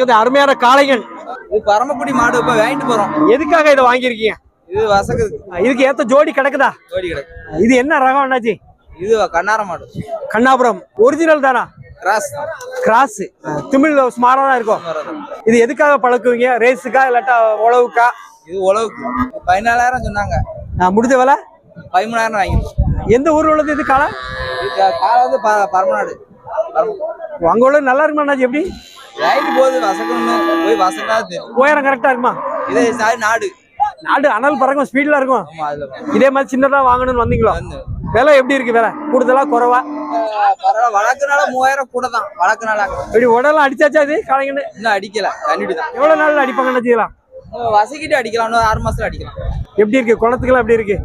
அருமையான காளைகள். இது பரமக்குடி மாடு இப்ப வாங்கிட்டு போறோம். எதுக்காக இதை வாங்கியிருக்கீங்க? இது வசகு இதுக்கு ஏத்த ஜோடி கிடக்குதா? ஓடி கிடக்கு. இது என்ன ரகம் அண்ணாச்சி? இது கண்ணார மாடு. கண்ணாபுரம். ஒரிஜினல் தானா? கிராஸ் கிராஸ் தமிழ் ஸ்மாரா இருக்கும். இது எதுக்காக பழக்குவீங்க? ரேஸுக்கா இல்லாட்டா உழவுக்கா? இது உழவுக்கு. பதினாலாயிரம் சொன்னாங்க. ஆ, முடிஞ்ச வேலை? பதிமூணாயிரம் வாங்கிட்டு எந்த ஊர்ல உள்ளது இது காளை? காலை வந்து பரமநாடு. பரம- அங்க உள்ளது நல்லா இருக்குமா அண்ணாச்சி? எப்படி? வாங்கிட்டு போகுது வசக்கணும் போய் வசக்கா தெரியும் உயரம் கரெக்டா இருக்குமா? இது சாரி நாடு. நாடு அனல் பறக்கும் ஸ்பீட்ல இருக்கும். இதே மாதிரி சின்னதா வாங்கணும்னு வந்தீங்களோ? வந்து. விலை எப்படி இருக்கு விலை? கூடுதலா குறைவா? வழக்குனால மூவாயிரம் கூட தான். வழக்குனால. இப்படி உடலாம் அடிச்சாச்சா இது காளைங்கன்னு இன்னும் அடிக்கல கண்டிட்டு தான் எவ்வளவு நாள்ல அடிப்பாங்க இன்னும் வசக்கிட்டு அடிக்கலாம். இன்னும் ஆறு மாசத்துல அடிக்கலாம். எப்படி இருக்கு? குளத்துக்கெல்லாம் எப்படி இருக்கு?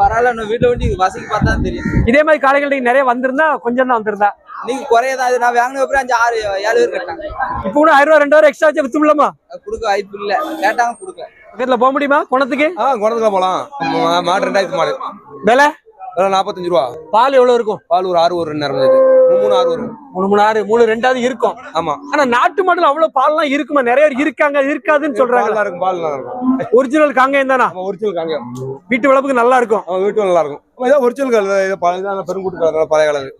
பரவாயில்ல இன்னும் வீட்டுல வண்டி வசக்கி பார்த்தா தெரியும். இதே மாதிரி நீங்க நிறைய வந்திருந்தா கொஞ்சம் தான் வந்திருந்தா. இன்னைக்கு குறையதான் இது நான் வாங்கின அப்புறம் அஞ்சு ஆறு ஏழு பேர் கேட்டாங்க. இப்போ கூட ஆயிரம் ரூபா ரெண்டாயிரம் எக்ஸ்ட்ரா வச்சு வித்து விடலாமா அது கொடுக்க வாய்ப்பு இல்ல. கேட்டாங்க கொடுக்க பக்கத்துல போக முடியுமா? குணத்துக்கு? ஆ குணத்துக்கு போகலாம் மா- மாடு ரெண்டாயிரத்து மாடு. விலை? விலை நாற்பத்தஞ்சு ரூபா. பால் எவ்வளவு இருக்கும்? பால் ஒரு ஆறு ஒரு ரெண்டு நிறந்தது மூணு ஆறு வரும். மூணு மூணு ஆறு மூணு ரெண்டாவது இருக்கும். ஆமா. ஆனா நாட்டு மாடுல அவ்வளவு பால்லாம் இருக்குமா? நிறைய பேர் இருக்காங்க இருக்காதுன்னு சொல்றாங்க. நல்லா இருக்கும் பால் நல்லா இருக்கும் ஒரிஜினல் காங்கேயம் தானா? ஒரிஜினல் காங்க வீட்டு வளப்புக்கு நல்லா இருக்கும் வீட்டு நல்லா இருக்கும் இதான் ஒரிஜினல் கலர் பெருங்குட்டு கலர் பழைய கலர்.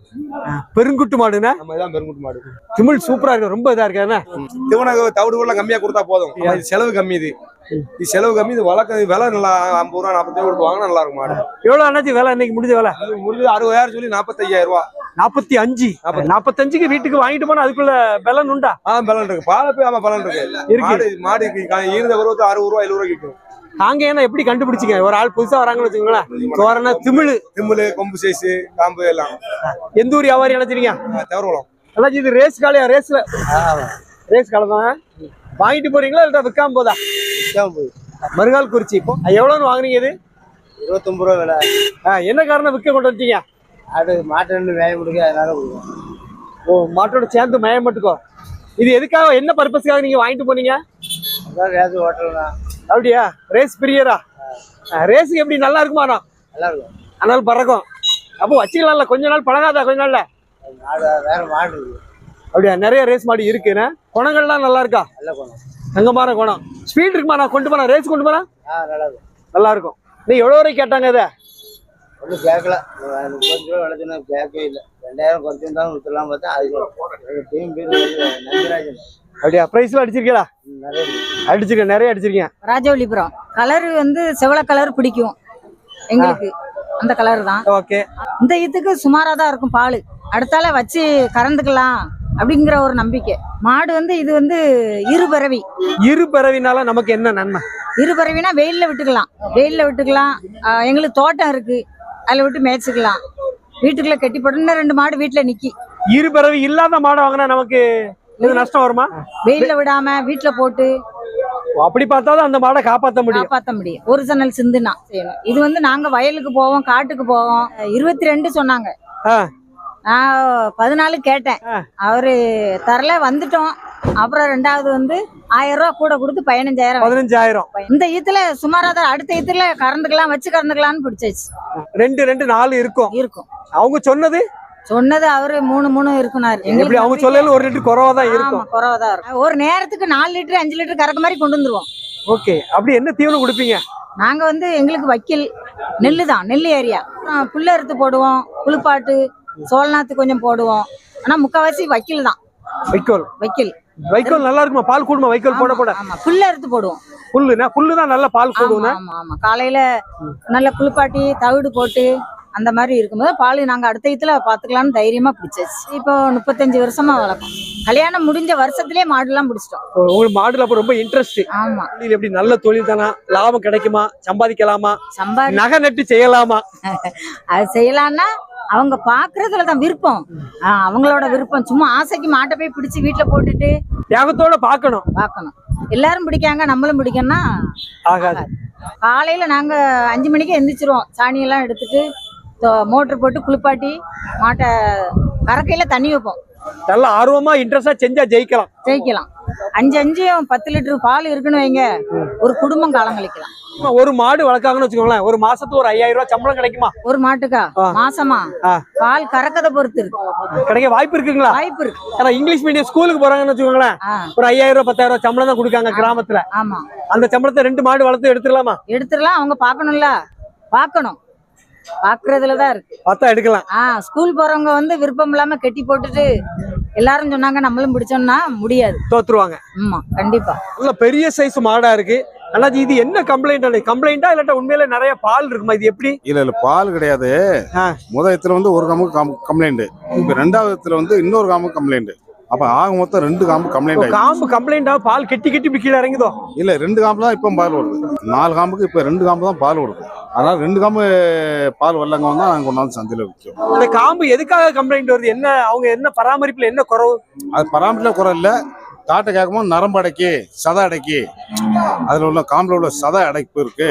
பெருங்குட்டு மாடுனா? நம்ம இதான் பெருங்குட்டு மாடு. திமிழ் சூப்பரா இருக்கு ரொம்ப இதா இருக்கு என்ன? திவனக தவிடு கம்மியா கொடுத்தா போதும். செலவு கம்மி இது. இது செலவு கம்மி இது வழக்கம் விலை நல்லா ஐம்பது ரூபா நாற்பது கொடுத்து வாங்கினா நல்லா இருக்கும் மாடு எவ்வளவு அண்ணாச்சி விலை? இன்னைக்கு முடிஞ்ச விலை? முடிஞ்சது அறுபதாயிரம் சொல்லி நாற்பத்தையாயிரம் ரூபா. நாற்பத்தி அஞ்சு. நாற்பத்தஞ்சுக்கு வீட்டுக்கு வாங்கிட்டு போனா அதுக்குள்ள பலன் உண்டா? ஆ பலன் இருக்கு. பாலை போய் ஆமா பலன் இருக்கு. மாடு மாடு ஈரத பருவத்து அறுபது ரூபா எழுபது ரூபா விற்கும். காங்கேயம் எப்படி கண்டுபிடிச்சிங்க ஒரு ஆள் புதுசா வராங்கன்னு வச்சுக்கோங்களேன். தோரண திமிழு. திம்புலு கொம்பு சைஸு காம்பு எல்லாம். எந்த ஊர் வியாபாரி நினைச்சிருக்கீங்க தவறுலாம் அண்ணாச்சி இது ரேஸ் காலையா ரேஸ்ல ரேஸ் காலை தான் வாங்கிட்டு போறீங்களா இல்ல விற்காம போதா? மறுகால் குறிச்சி இப்போ எவ்வளவுன்னு வாங்குறீங்க இது? இருபத்தொம்பது ரூபா விலை. ஆ, என்ன காரணம் விற்க கொண்டு வந்துட்டீங்க? ஆடு மாட்டு ரெண்டு வேக முடியும் அதனால கொடுக்கும் ஓ மாட்டோட சேர்ந்து மயம் மட்டுக்கோ? இது எதுக்காக என்ன பர்பஸ்க்காக நீங்க வாங்கிட்டு போனீங்க? அதான் ரேஸ் ஹோட்டல் தான் அப்படியா? ரேஸ் பிரியரா? ரேஸுக்கு எப்படி நல்லா இருக்குமாண்ணா நல்லா இருக்கும் அதனால பறக்கும். அப்போ வச்சுக்கலாம்ல கொஞ்ச நாள் பழகாதா கொஞ்ச நாள்ல? வேற மாடு அப்படியா? நிறைய ரேஸ் மாடு இருக்குண்ணே குணங்கள்லாம் நல்லா இருக்கா? நல்ல குணம். தங்கமான குணம். ஸ்பீட் இருக்குமா நான் கொண்டு போனா ரேஸ் கொண்டு போனா ஆ நல்லா இருக்கும் நல்லா இருக்கும் நீ எவ்வளவு வரைக்கும் கேட்டாங்க இதை? ஒன்றும் கேட்கல. முப்பத்தஞ்சு ரூபா கேட்கவே இல்லை. ரெண்டாயிரம் குறைச்சி இருந்தாலும் விற்றுலாம் பார்த்தா அது டீம் பேர் நந்திராஜன். அப்படியா? பிரைஸ்ல அடிச்சிருக்கீங்களா நிறைய. அடிச்சிருக்கேன் நிறைய அடிச்சிருக்கேன் ராஜவல்லிபுரம். கலர் வந்து செவல கலர் பிடிக்கும் எங்களுக்கு. அந்த கலர் தான். ஓகே. இந்த இதுக்கு சுமாரா தான் இருக்கும் பால். அடுத்தால வச்சு கறந்துக்கலாம். அப்படிங்கிற ஒரு நம்பிக்கை. மாடு வந்து இது வந்து இருபறவை. இரு பிறவினால நமக்கு என்ன நன்மை? இருபறவைனா வெயில்ல விட்டுக்கலாம். வெயில்ல விட்டுக்கலாம். ஆஹ் எங்களுக்கு தோட்டம் இருக்கு. அதில் விட்டு மேய்ச்சிக்கலாம். வீட்டுக்குள்ள கட்டி போட்டு இன்னும் ரெண்டு மாடு வீட்டுல நிக்கி. இரு பிறவி இல்லாத மாடை வாங்கினா நமக்கு இது நஷ்டம் வருமா? வெயில்ல விடாம வீட்டுல போட்டு அப்படி பார்த்தா தான் அந்த மாடை காப்பாத்த முடியும். காப்பாத்த முடியும். ஒரிஜினல் சிந்துனா. செய்யணும் இது வந்து நாங்க வயலுக்கு போவோம் காட்டுக்கு போவோம். இருபத்தி ரெண்டு சொன்னாங்க. நான் பதினாலு கேட்டேன். அவரு தரல வந்துட்டோம். அப்புறம் ரெண்டாவது வந்து ஆயிரம் ரூபாய் கூட கொடுத்து பதினஞ்சாயிரம் பதினஞ்சாயிரம். இந்த ஈத்துல சுமாரா தான் அடுத்த ஈத்துல கறந்துக்கலாம் வச்சு கறந்துக்கலாம்னு பிடிச்சாச்சு. ரெண்டு ரெண்டு நாலு இருக்கும். இருக்கும். அவங்க சொன்னது? சொன்னது அவரு மூணு மூணு இருக்குனாரு. எப்படி அவங்க சொல்லல ஒரு லிட்டர் குறவா தான் இருக்கும். குறவாதான் இருக்கும். ஒரு நேரத்துக்கு நாலு லிட்டர் அஞ்சு லிட்டர் கறக்க மாதிரி கொண்டு வந்துருவோம். ஓகே. அப்படி என்ன தீவனம் கொடுப்பீங்க? நாங்க வந்து எங்களுக்கு வைக்கல். நெல்லு தான் நெல் ஏரியா. புல்ல அறுத்து போடுவோம் புழுப்பாட்டு சோளநாத்து கொஞ்சம் போடுவோம். ஆனா முக்காவாசி வைக்கல் தான். வைக்கோல். வைக்கல். வைக்கோல் நல்லா இருக்குமா? பால் கூடுமா? வைக்கோல் போட போட. ஆமா. புல்ல அறுத்து போடுவோம். புல்லுனா? புல்லு தான் நல்லா பால் கூடுனா ஆமா ஆமா. காலையில நல்ல குளிப்பாட்டி தவிடு போட்டு அந்த மாதிரி இருக்கும்போது பால் நாங்க அடுத்த இதுல பாத்துக்கலாம்னு தைரியமா பிடிச்சாச்சு. இப்போ முப்பத்தஞ்சு வருஷமா வளர்க்கோம் கல்யாணம் முடிஞ்ச வருஷத்துலயே மாடுலாம் பிடிச்சிட்டோம். உங்களுக்கு மாடுல அப்ப ரொம்ப இன்ட்ரெஸ்ட் ஆமா. தொழில் எப்படி? நல்ல தொழில் தானா? லாபம் கிடைக்குமா? சம்பாதிக்கலாமா? சம்பாதி நகை நட்டு செய்யலாமா? அது செய்யலாம்னா அவங்க பாக்குறதுல தான் விருப்பம் அவங்களோட விருப்பம். சும்மா ஆசைக்கு மாட்டை போய் பிடிச்சு வீட்டுல போட்டுட்டு தியாகத்தோட பார்க்கணும் பார்க்கணும் எல்லாரும் பிடிக்காங்க நம்மளும் பிடிக்கணும்னா ஆகாது. காலையில நாங்க அஞ்சு மணிக்கு எந்திரிச்சிருவோம். சாணியெல்லாம் எடுத்துட்டு மோட்டர் போட்டு குளிப்பாட்டி மாட்டை கறக்கையில தண்ணி வைப்போம். நல்ல ஆர்வமா இன்ட்ரெஸ்டா செஞ்சா ஜெயிக்கலாம். ஜெயிக்கலாம். அஞ்சு அஞ்சும் பத்து லிட்டர் பால் இருக்குன்னு வைங்க. ஒரு குடும்பம் காலம் கழிக்கலாம் ஒரு மாடு வளர்க்காங்கன்னு வச்சுக்கோங்களேன். ஒரு மாசத்துக்கு ஒரு ஐயாயிரம் ரூபாய் சம்பளம் கிடைக்குமா? ஒரு மாட்டுக்கா. மாசமா. பால் கறக்கதை பொறுத்து இருக்கு. கிடைக்க வாய்ப்பு இருக்குங்களா? வாய்ப்பு இருக்கு. ஏன்னா இங்கிலீஷ் மீடியம் ஸ்கூலுக்கு போறாங்கன்னு வச்சுக்கோங்களேன். ஒரு ஐயாயிரம் ரூபாய் பத்தாயிரம் ரூபாய் சம்பளம் தான் கொடுக்காங்க கிராமத்துல. ஆமா. அந்த சம்பளத்தை ரெண்டு மாடு வளர்த்து எடுத்துடலாமா? எடுத்துடலாம். அவங்க பார்க்கணும்ல. பார்க்கணும். பாக்குறதுல தான் இருக்கு. பார்த்தா எடுக்கலாம். ஆ ஸ்கூல் போறவங்க வந்து விருப்பம் இல்லாம கட்டி போட்டுட்டு எல்லாரும் சொன்னாங்க நம்மளும் பிடிச்சோம்னா முடியாது. தோத்துருவாங்க. ஆமா கண்டிப்பா. நல்ல பெரிய சைஸ் மாடா இருக்கு. அண்ணாச்சி இது என்ன கம்ப்ளைண்ட் அண்ணே? கம்ப்ளைண்டா இல்லாட்டா உண்மையில நிறைய பால் இருக்குமா? இது எப்படி? இல்ல இல்ல பால் கிடையாது. ஆ. முத இடத்துல வந்து ஒரு காம்புக்கு கம்ப்ளைண்ட் இப்ப ரெண்டாவது இடத்துல வந்து இன்னொரு காம்புக்கு கம்ப்ளைண்ட் அப்ப ஆக மொத்தம் ரெண்டு காம்பு கம்ப்ளைண்ட் காம்பு கம்ப்ளைண்டா பால் கெட்டி கெட்டி இப்படி கீழே இறங்குதோ? இல்ல ரெண்டு காம்பு தான் இப்ப பால் வருது. நாலு காம்புக்கு இப்ப ரெண்டு காம்பு தான் பால் வருது. அதனால ரெண்டு காம்பு பால் வரலங்க தான் நாங்க கொண்டாந்து சந்தையில விற்கும் அந்த காம்பு எதுக்காக கம்ப்ளைண்ட் வருது? என்ன அவங்க என்ன பராமரிப்புல என்ன குறவு? அது பராமரிப்புல குறை இல்ல. தாட்டை கேட்கும்போது நரம்பு அடைக்கி சதை அடைக்கி. அதுல உள்ள காம்புல உள்ள சதை அடைப்பு இருக்கு.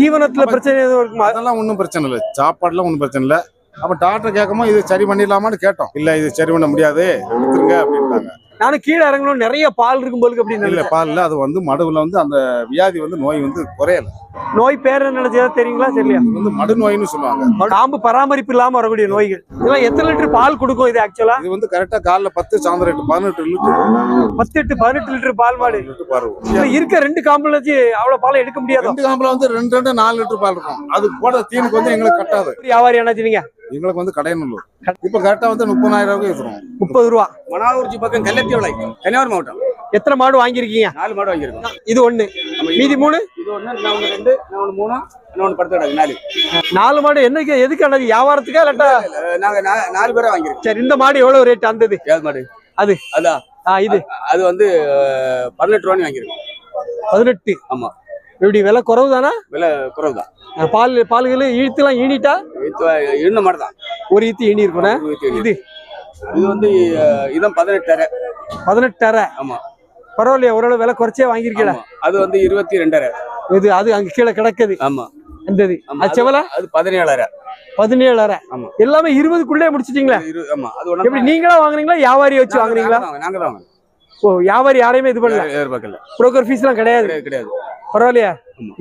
தீவனத்துல பிரச்சனை எதுவும் இருக்குமா? அதெல்லாம் ஒன்றும் பிரச்சனை இல்லை. சாப்பாடுலாம் ஒன்றும் பிரச்சனை இல்லை. அப்ப டாக்டர் கேட்கும்போது இது சரி பண்ணிடலாமான்னு கேட்டோம். இல்ல இது சரி பண்ண முடியாது. எடுத்துருங்க அப்படின்ட்டாங்க. நானும் கீழே இறங்கணும் நிறைய பால் இருக்கும் போலுக்கு அப்படின்னு இல்ல. பால்ல அது வந்து மடுவுல வந்து அந்த வியாதி வந்து நோய் வந்து குறையல. நோய் பேர் என்ன நினைச்சதா தெரியுங்களா? இது வந்து மடு நோயின்னு சொல்லுவாங்க. காம்பு பராமரிப்பு இல்லாம வரக்கூடிய நோய்கள். இதெல்லாம் எத்தனை லிட்டர் பால் கொடுக்கும் இது ஆக்சுவலா இது வந்து கரெக்டா காலைல பத்து சாயந்தரம் எட்டு பதினெட்டு லிட்டர். பத்து எட்டு பதினெட்டு லிட்டர் பால் மாடு. இருக்க ரெண்டு காம்புல வச்சு அவ்வளவு பால் எடுக்க முடியாதோ? ரெண்டு காம்புல வந்து ரெண்டு ரெண்டு நாலு லிட்டர் பால் இருக்கும். அது போட தீனுக்கு வந்து எங்களுக்கு கட்டாது. வியாபாரி நீங்க எங்களுக்கு வந்து கடையநல்லூர். இப்ப கரெக்டா வந்து முப்பதாயிரம் ரூபாய்க்கு வித்துரும் முப்பது ரூபா. மணாலூர்ச்சி பக்கம் கல்லத்தி விளை கன்னியாகுமரி மாவட்டம். எத்தனை மாடு வாங்கியிருக்கீங்க? நாலு மாடு வாங்கியிருக்கோம். இது ஒண்ணு. மீதி மூணு? இது ஒண்ணு நான் ரெண்டு நான் ஒண்ணு மூணு நான் படுத்து கிடக்கு நாலு. நாலு மாடு என்னைக்கு எதுக்கு அண்ணாச்சி? வியாபாரத்துக்கா இல்லாட்டா? நாங்க நா- நாலு பேரா வாங்கியிருக்கோம். சரி இந்த மாடு எவ்வளவு ரேட் அந்தது? ஏழு மாடு. அது? அதான் இது. அது வந்து பதினெட்டு ரூபான்னு வாங்கியிருக்கோம். பதினெட்டு. ஆமா. இப்படி விலை குறவு தானா விலை குறைவு தான் பால் பால்கள் ஈத்துலாம் ஈனிட்டா? இருந்த மாடு தான் ஒரு ஈத்து ஈனி இருக்கணும் இது? இது வந்து இதான் பதினெட்டரை பதினெட்டரை ஆமா. பரவாயில்லையா ஓரளவு விலை குறைச்சே வாங்கியிருக்கீங்களா? ஆமா. அது வந்து இருபத்தி ரெண்டரை இது அது அங்க கீழே கிடக்குது. ஆமா. அந்த இது செவல? அது பதினேழரை பதினேழரை ஆமா. எல்லாமே இருபதுக்குள்ளே முடிச்சிட்டீங்களா? ஆமா. அது எப்படி நீங்களா வாங்குனீங்களா வியாபாரி வச்சு வாங்குனீங்களா? நாங்க தான் ஓ வியாபாரி யாரையுமே இது பண்ணல? புரோக்கர் ஃபீஸ் எல்லாம் கிடையாது கிடையாது. பரவாயில்லையா.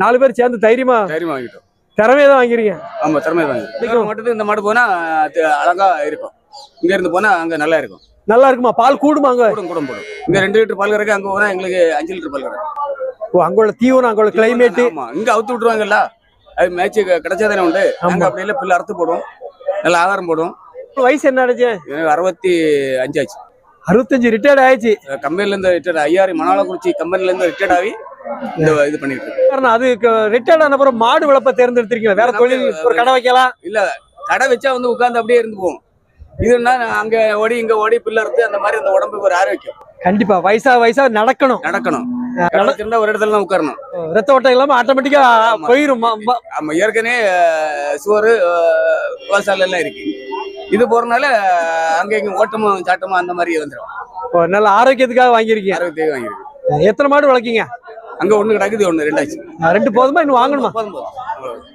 நாலு பேர் சேர்ந்து தைரியமா தைரியமா வாங்கிட்டோம். திறமையா தான் வாங்கிறீங்க ஆமா திறமை தாங்க மட்டும் இந்த மாடு போனா அழகா இருக்கும். இங்க இருந்து போனா அங்க நல்லா இருக்கும். நல்லா இருக்குமா? பால் கூடுமா அங்க? கூடும் கூடும் போடும் இங்க ரெண்டு லிட்டர் பால் கறக்கு அங்க போனா எங்களுக்கு அஞ்சு லிட்டர் பால் கறக்கு. ஓ அங்க உள்ள தீவனம் அங்க உள்ள கிளைமேட் ஆமா. இங்க அவுத்து விட்டுருவாங்கல்ல? அது மேட்ச் கிடைச்சாதானே உண்டு? நாங்க அப்படி இல்ல பிள்ளை அறுத்து போடும் நல்ல ஆதாரம் போடும் வயசு என்ன ஆச்சு? அறுபத்தி அஞ்சு ஆச்சு. அறுபத்தஞ்சு ரிட்டையர்ட் ஆயிடுச்சு. கம்பெனில இருந்து ரிட்டையர்ட் ஐயாயிரம் மணாலக்குறிச்சி கம்பெனில இருந்து ரிட்டையர்ட் ஆகி இந்த இது பண்ணிட்டு இருக்கு காரணம் அது ரிட்டையர்ட் ஆன அப்புறம் மாடு வளர்ப்ப தேர்ந்தெடுத்திருக்கீங்களா வேற தொழில் ஒரு கடை வைக்கலாம். கடை வச்சா வந்து உட்கார்ந்து அப்படியே இருந்து போவோம் இதுன்னா அங்க ஓடி இங்க ஓடி பிள்ளை அந்த மாதிரி அந்த உடம்புக்கு ஒரு ஆரோக்கியம். கண்டிப்பா வயசா வயசா நடக்கணும். நடக்கணும். வச்சிருந்தா ஒரு இடத்துல உட்காரணும். ரத்த ஓட்டம் இல்லாம ஆட்டோமேட்டிக்கா. போயிரும் நம்ம ஏற்கனவே சுவரு வாசால எல்லாம் இருக்கு. இது போறனால அஹ், அங்க இங்க ஓட்டமும் சாட்டமும் அந்த மாதிரி வந்துடும் நல்ல ஆரோக்கியத்துக்காக வாங்கியிருக்கீங்க. ஆரோக்கியத்தை வாங்கிருக்கு எத்தனை மாடு வளர்க்கீங்க? அங்க ஒண்ணு கிடக்குது ஒண்ணு ரெண்டாச்சு. ரெண்டு போதுமா? இன்னும் வாங்கணுமா.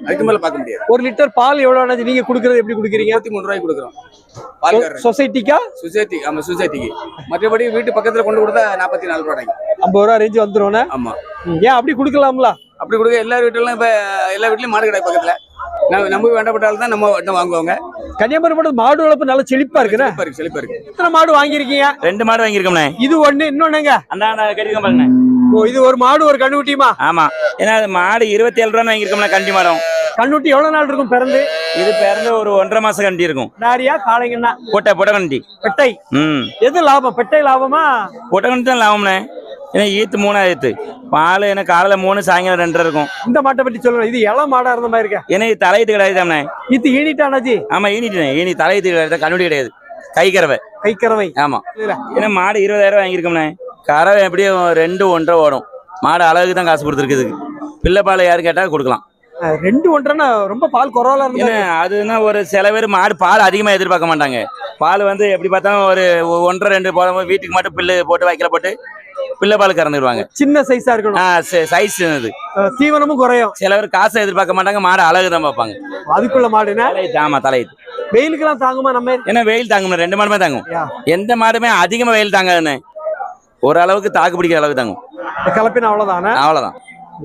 அதுக்கு மேல பார்க்க முடியாது. ஒரு லிட்டர் பால் எவ்வளவு ஆனது? நீங்க குடுக்கறது எப்படி குடுக்குறீங்க? இருபத்தி மூணு ரூபாய்க்கு கொடுக்குறோம். சொசைட்டிக்கா? சுசேத்தி ஆமா சுசேத்திக்கு மற்றபடி வீட்டு பக்கத்துல கொண்டு கொடுத்தா நாற்பத்தி நாலு ரூபாய்க்கு. ஐம்பது ரூபா ரேஞ்சு வந்துரும் ஆமா. ஏன் அப்படி குடுக்கலாம்ல? அப்படி கொடுக்க எல்லா வீட்டுலாம் இப்ப எல்லா வீட்லயும் மாடு கடை பக்கத்துல. நம்ம வேண்டப்பட்டாலும் தான் நம்ம வாங்குவாங்க. கன்னியாகுமரி மட்டும் மாடு வளர்ப்பு நல்லா செழிப்பா இருக்குண்ணே. செழிப்பா இருக்கு செழிப்பா இருக்கு. எத்தனை மாடு வாங்கியிருக்கீங்க? ரெண்டு மாடு வாங்கியிருக்கோம்ண்ணே. இது ஒண்ணு இன்னொன்னுங்க அந்த பாருங்கண்ணே. ஓ இது ஒரு மாடு ஒரு கண்ணுக்குட்டியுமா? ஆமா. ஏன்னா மாடு இருபத்தி ஏழு ரூபான்னு வாங்கியிருக்கோம்ண்ணே கண்டி மரம் கண்ணுட்டி எவ்வளவு நாள் இருக்கும் பிறந்து? இது பிறந்து ஒரு ஒன்றரை மாசம் கண்டி இருக்கும். நாரியா காளைங்கன்னா? பொட்டை பொட்டை கண்டி. பெட்டை? ம். எது லாபம்? பெட்டை லாபமா? பொட்டை கண்டி தான் லாபம்ண்ணே. ஏன்னா ஈத்து மூணாயிரத்து பால் எனக்கு காலையில் மூணு சாயங்காலம் ரெண்டரை இருக்கும். இந்த மாட்டை பத்தி சொல்லணும். இது இள மாடா இருந்த மாதிரி இருக்க. ஏன்னா இது தலையீத்து கிடையாது தானே இது ஈனிட்டானாச்சி ஆமா ஈனிட்டுனே ஈனி தலையீத்து கிடையாது கண்ணுடி கிடையாது. கை கறவை கைக்கறவை. ஆமா. ஏன்னா மாடு இருபதாயிரம் ரூபாய் வாங்கியிருக்கோம்ண்ணே. கறவை எப்படியும் ரெண்டு ஒன்றரை ஓடும். மாடு அழகுக்கு தான் காசு கொடுத்துருக்குதுக்கு பிள்ளை பால் யாரு கேட்டால் கொடுக்கலாம். ரெண்டு ஒன்றரைன்னா ரொம்ப பால் குறவலா ஏன்னா அதுனா ஒரு சில பேர் மாடு பால் அதிகமாக எதிர்பார்க்க மாட்டாங்க. பால் வந்து எப்படி பார்த்தாலும் ஒரு ஒன்றரை ரெண்டு போடும்போது வீட்டுக்கு மட்டும் பில்லு போட்டு வைக்கல போட்டு பிள்ளை பால் கறந்துடுவாங்க சின்ன சைஸா இருக்கணும். சைஸ் இது தீவனமும் குறையும். சில பேர் காசை எதிர்பார்க்க மாட்டாங்க மாடு அழகு தான் பார்ப்பாங்க. அதுக்குள்ள மாடுனா ஆமா தலையீத்து வெயிலுக்கெல்லாம் தாங்குமா நம்ம? ஏன்னா வெயில் தாங்கும் ரெண்டு மாடுமே தாங்கும். எந்த மாடுமே அதிகமாக வெயில் தாங்காதுன்னு. ஓரளவுக்கு தாக்கு பிடிக்கிற அளவுக்கு தாங்கும் கலப்பின அவ்வளவுதானே? அவ்வளோதான்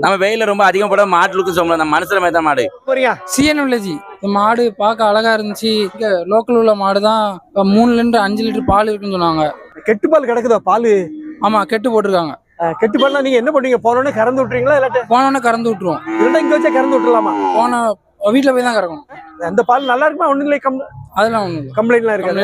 நம்ம வெயில ரொம்ப அதிகம் போட மாட்டுக்கு சொல்ல நம்ம மனுஷன மாதிரி தான் மாடு. CN village. இந்த மாடு பார்க்க அழகா இருந்துச்சு. இங்க லோக்கல் உள்ள மாடு தான். மூணு லிட்டர் அஞ்சு லிட்டர் பால் இருக்குன்னு சொன்னாங்க. கெட்டு பால் கிடக்குதா? பால்? ஆமா கெட்டு போட்டிருக்காங்க. கெட்டு பால்னா நீங்க என்ன பண்ணுவீங்க? போனோடனே கறந்து விட்டுறீங்களா இல்லாட்ட? போனோடனே கறந்து விட்டுருவோம். இங்க வச்சா கறந்து விட்டுலாமா? போன வீட்டுல போய் தான் கறக்கணும். அந்த பால் நல்லா இருக்குமா ஒண்ணு இல்லை கம் அதெல்லாம் இல்லை கம்ப்ளைண்ட்லாம் இருக்காது.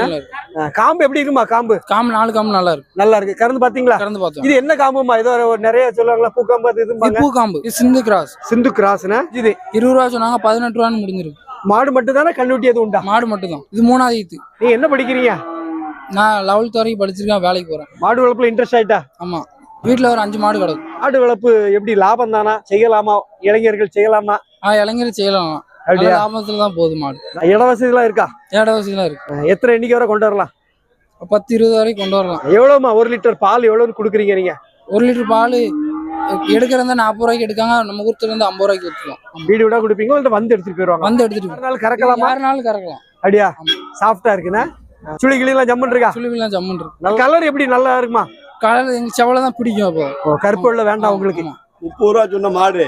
காம்பு எப்படி இருக்குமா காம்பு? காம்பு நாலு காம்பு நல்லா இருக்கு நல்லா இருக்கு கறந்து பாத்தீங்களா கறந்து பார்த்தோம். இது என்ன காம்புமா? ஏதோ ஒரு நிறைய சொல்லுவாங்களா பூக்காம்பு அது இது பூ காம்பு. சிந்து கிராஸ். சிந்து கிராஸ்னா? இது இருபது ரூபா சொன்னாங்க பதினெட்டு ரூபான்னு முடிஞ்சிருக்கு. மாடு மட்டும் தானே கண்ணுட்டி எதுவும் உண்டா? மாடு மட்டும் தான் இது மூணாவது ஈத்து. நீங்க என்ன படிக்கிறீங்க? நான் லெவல்த் வரைக்கும் படிச்சிருக்கேன் வேலைக்கு போறேன். மாடு வளர்ப்புல இன்ட்ரெஸ்ட் ஆயிட்டா? ஆமா. வீட்டுல ஒரு அஞ்சு மாடு கிடக்கும் மாடு வளர்ப்பு எப்படி? லாபம் தானா? செய்யலாமா? இளைஞர்கள் செய்யலாமா? ஆ இளைஞர் செய்யலாம். அப்படியா? லாபத்துல தான் போகுது மாடு. இட வசதிலாம் இருக்கா? ஏட வசதிலாம் இருக்கு எத்தனை எண்ணிக்கை வரை கொண்டு வரலாம்? பத்து இருபது வரைக்கும் கொண்டு வரலாம். எவ்வளவுமா ஒரு லிட்டர் பால் எவ்வளவுன்னு கொடுக்குறீங்க நீங்க? ஒரு லிட்டர் பால் எடுக்கிறதா நாற்பது ரூபாய்க்கு எடுக்காங்க நம்ம ஊர்த்துல இருந்து ஐம்பது ரூபாய்க்கு ஊற்றுலாம் வீடு விடா கொடுப்பீங்க இல்ல வந்து எடுத்துட்டு போயிருவாங்க வந்து எடுத்துட்டு நாள் கறக்கலாமா? யாருனாலும் கறக்கலாம். அப்படியா. சாஃப்டா இருக்குண்ணா சுழி கிளிலாம் ஜம்முன் இருக்கா? சுழிவிலாம் ஜம்முன் இருக்கு. கலர் எப்படி நல்லா இருக்குமா? காலையில எங்க செவலை தான் பிடிக்கும் அப்போ. கருப்பு வேண்டாம் உங்களுக்கு. முப்பது ரூபா சொன்ன மாடு.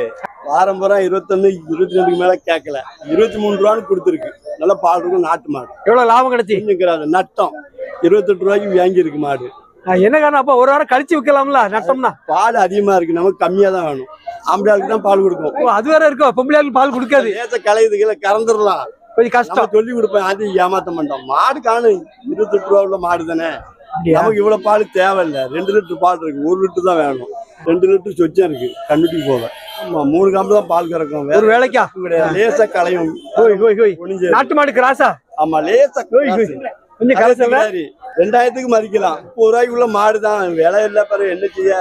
வாரம் பூரா இருபத்தொன்னு இருபத்தி ரெண்டுக்கு மேல கேட்கல இருபத்தி மூணு ரூபான்னு கொடுத்துருக்கு. நல்ல பால் இருக்கும் நாட்டு மாடு. எவ்வளவு லாபம் கிடைச்சி? நட்டம். இருபத்தெட்டு ரூபாய்க்கு வாங்கி இருக்கு மாடு என்ன காரணம்? அப்ப ஒரு வாரம் கழிச்சு விற்கலாம்ல நட்டம்னா? பால் அதிகமா இருக்கு நமக்கு கம்மியா தான் வேணும். ஆம்பளையாளுக்கு தான் பால் கொடுக்கும் அது வேற இருக்கோ? பொம்பளையாளுக்கு பால் கொடுக்காது. லேச கலையுதுகளை கறந்துடலாம். கொஞ்சம் கஷ்டம். சொல்லி கொடுப்பேன் அது ஏமாத்த மாட்டோம். மாடு காணும் இருபத்தெட்டு ரூபா உள்ள மாடு தானே? நமக்கு இவ்வளவு பால் தேவையில்ல. ரெண்டு லிட்டர் பால் இருக்கு ஒரு லிட்டர் தான் வேணும். ரெண்டு லிட்டர் சொச்சம் இருக்கு கண்ணுட்டி போக. ஆமா மூணு காம்பு தான் பால் கறக்கும். ஒரு வேலைக்கா? லேசா கலையும் ஹோய் ஹோய் ஹோய். குனிஞ்சு நாட்டு மாடு கிராஸா ஆமா லேசா ஹோய் ஹோய். கொஞ்சம் கலசல ரெண்டாயிரத்துக்கு மதிக்கலாம். முப்பது ரூபாய்க்கு உள்ள மாடு தான். விலை இல்ல பாரு என்ன செய்ய?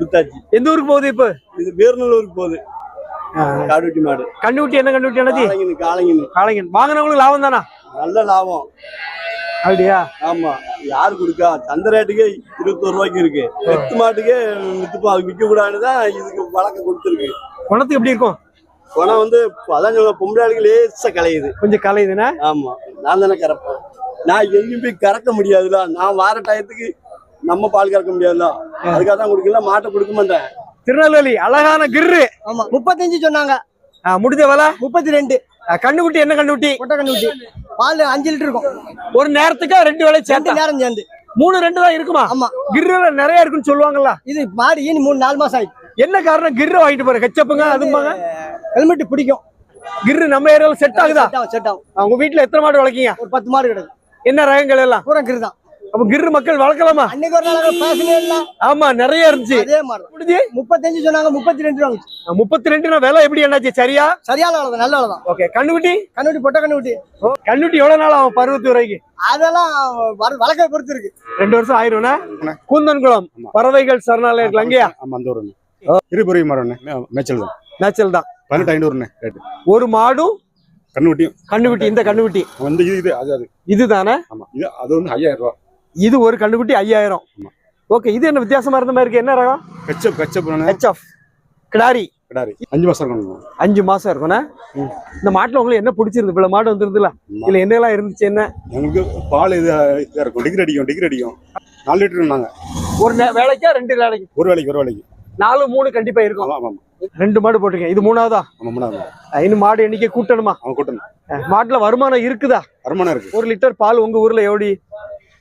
வித்தாச்சு எந்த ஊருக்கு போகுது இப்ப? இது வீரநல்லூருக்கு போகுது. காடுவெட்டி மாடு. கண்ணுக்குட்டி என்ன கண்ணுக்குட்டி என்னது? காளைங்கன்னு காளைங்கன்னு காளைங்கன். வாங்கினவங்களுக்கு லாபம் தானா? நல்ல லாபம். அப்படியா ஆமா. யாரு கொடுக்கா? சந்த ரேட்டுக்கே இருபத்தோரு ரூபாய்க்கு இருக்கு. எத்து மாட்டுக்கே வித்துப்போம் அதுக்கு விற்க கூடாதுன்னு தான் இதுக்கு வழக்கம் கொடுத்துருக்கு. குணத்துக்கு எப்படி இருக்கும்? பணம் வந்து அதான் சொல்ல பொம்பளையாளுக்கு லேசா கலையுது. கொஞ்சம் கலையுதுன்னா? ஆமா. நான் தானே கறப்பேன். நான் எங்கேயும் போய் கறக்க முடியாதுல நான் வார டயத்துக்கு நம்ம பால் கறக்க முடியாதுல்ல அதுக்காக தான் கொடுக்கல மாட்டை கொடுக்க மாட்டேன். திருநெல்வேலி அழகான கிர்ரு. ஆமா. முப்பத்தஞ்சு சொன்னாங்க. முடிஞ்ச வேலை? முப்பத்தி ரெண்டு. கண்ணுக்குட்டி என்ன கண்ணுக்குட்டி? கொட்டை கண்ணுட்டி பால் அஞ்சு லிட்டர் இருக்கும். ஒரு நேரத்துக்கு ரெண்டு வேலை சேர்த்தா? நேரம் சேர்ந்து. மூணு ரெண்டு தான் இருக்குமா? ஆமா. கிர்ருல நிறைய இருக்குன்னு சொல்லுவாங்கல்ல. இது மாடு ஈனி மூணு நாலு மாசம் ஆயிடுச்சு என்ன காரணம்? கிர்ரு வாங்கிட்டு போற கச்சப்புங்க அதும்பாங்க? ஹெல்மெட் பிடிக்கும். கிர்ரு நம்ம ஏரியால செட் ஆகுதா? செட் ஆகும் உங்க வீட்டுல எத்தனை மாடு வளர்க்கீங்க? ஒரு பத்து மாடு கிடக்கு. என்ன ரகங்கள் எல்லாம்? பூரா கிரு தான். அப்ப கிர்ரு மக்கள் வளர்க்கலாமா? அன்னைக்கு ஒரு நாள் பேசவே இல்ல. ஆமா நிறைய இருந்துச்சு. அதே மாதிரி முடிஞ்சு? முப்பத்தஞ்சு சொன்னாங்க முப்பத்தி ரெண்டு ரூபா முப்பத்தி ரெண்டு விலை எப்படி என்னாச்சு? சரியா? சரியான வேலை தான் நல்ல வேலை தான் ஓகே கண்ணுக்குட்டி? கண்ணுட்டி பொட்டை கண்ணுட்டி கண்ணுட்டி எவ்வளவு நாள் ஆகும் பருவத்து வரைக்கும் அதெல்லாம் வர- வழக்கை பொறுத்து இருக்கு. ரெண்டு வருஷம் ஆயிரும்னா? கூந்தன்குளம் பறவைகள் சரணாலயம் அங்கேயா ஆமா அந்த ஊருண்ணே இருபுரி மரம் மேய்ச்சல் தான் நேச்சுரல் தான். பதினெட்டு ஐநூறுண்ணே ரேட்டு ஒரு மாடும் கண்ணுட்டியும் கண்ணுக்குட்டி இந்த கண்ணுக்குட்டி. வந்து இது அது. இதுதானே? ஆமா இது அது வந்து ஐயாயிரம் ரூபா. இது ஒரு கண்ணுக்குட்டி ஐயாயிரம். ஓகே இது என்ன வித்தியாசமா இருந்த மாதிரி இருக்கு? என்ன ரகம்? கச்சப் கச்சப் ஹெச்எஃப் கிடாரி. கிடாரி. அஞ்சு மாசம் இருக்கணும் அஞ்சு மாசம் இருக்கும்ண்ணே இந்த மாட்டுல உங்களுக்கு என்ன பிடிச்சிருந்து இவ்வளவு மாடு வந்துருதுல இதுல என்னெல்லாம் இருந்துச்சு என்ன? எங்களுக்கு பால் இது இருக்கும். டிகிரி அடிக்கும் டிகிரி அடிக்கும். நாலு லிட்டர் நாங்க ஒரு வேலைக்கா ரெண்டு வேலைக்கு? ஒரு வேலைக்கு ஒரு வேலைக்கு. நாலு மூணு கண்டிப்பா இருக்கும். ஆமா ரெண்டு மாடு போட்டிருக்கேன். இது மூணாவதா? இன்னும் மாடு. எண்ணிக்கை கூட்டணுமா? கூட்டணும். மாட்டுல வருமானம் இருக்குதா? வருமானம் இருக்கு. ஒரு லிட்டர் பால் உங்க ஊர்ல எப்படி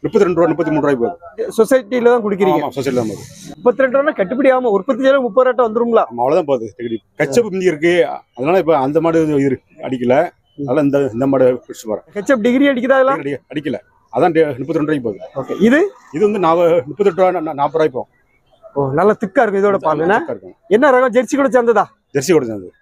முப்பத்தி ரெண்டு ரூபா முப்பத்தி மூணு ரூபாய்க்கு போகுது. சொசைட்டில தான் குடிக்கிறீங்க? சொசைட்டில தான் போகுது. முப்பத்தி ரெண்டு ரூபா கட்டுப்படி ஆகாம உற்பத்தி செய்யல முப்பது ரூபா வந்துருங்களா? ஆமா அவ்வளவுதான் போகுது. டிகிரி கச்சப் இங்க இருக்கு. அதனால இப்ப அந்த மாடு இது அடிக்கல. அதனால இந்த இந்த மாடு பிடிச்சு போறேன் ஹெச்எப் டிகிரி அடிக்குதா இதெல்லாம்? அடி- அடிக்கல. அதான் முப்பத்தி ரெண்டு ரூபாய்க்கு போகுது. ஓகே இது? இது வந்து முப்பத்தெட்டு ரூபா நாற்பது ரூபாய்க்கு போகும். ஓ நல்ல திக்கா இருக்கும் இதோட பால். என்ன? ரகம்? ஜெர்சி கூட சேர்ந்ததா? ஜெர்சி கூட சேர்ந்து